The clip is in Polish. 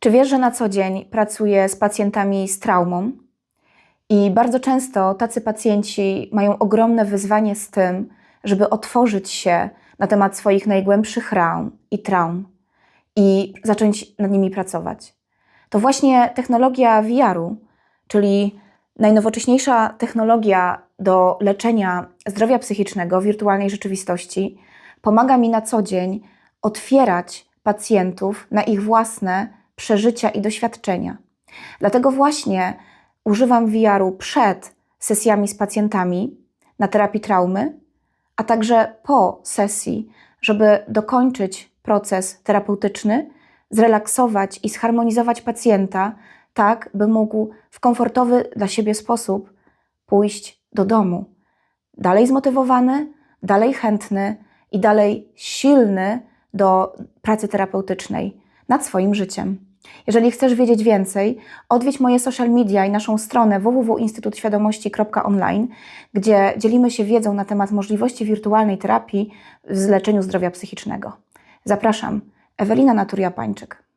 Czy wiesz, że na co dzień pracuję z pacjentami z traumą? I bardzo często tacy pacjenci mają ogromne wyzwanie z tym, żeby otworzyć się na temat swoich najgłębszych ran i traum i zacząć nad nimi pracować. To właśnie technologia VR-u, czyli najnowocześniejsza technologia do leczenia zdrowia psychicznego w wirtualnej rzeczywistości, pomaga mi na co dzień otwierać pacjentów na ich własne przeżycia i doświadczenia. Dlatego właśnie używam VR-u przed sesjami z pacjentami na terapii traumy, a także po sesji, żeby dokończyć proces terapeutyczny, zrelaksować i zharmonizować pacjenta, tak by mógł w komfortowy dla siebie sposób pójść do domu. Dalej zmotywowany, dalej chętny i dalej silny do pracy terapeutycznej nad swoim życiem. Jeżeli chcesz wiedzieć więcej, odwiedź moje social media i naszą stronę www.instytutświadomości.online, gdzie dzielimy się wiedzą na temat możliwości wirtualnej terapii w leczeniu zdrowia psychicznego. Zapraszam, Ewelina Naturia-Pańczyk.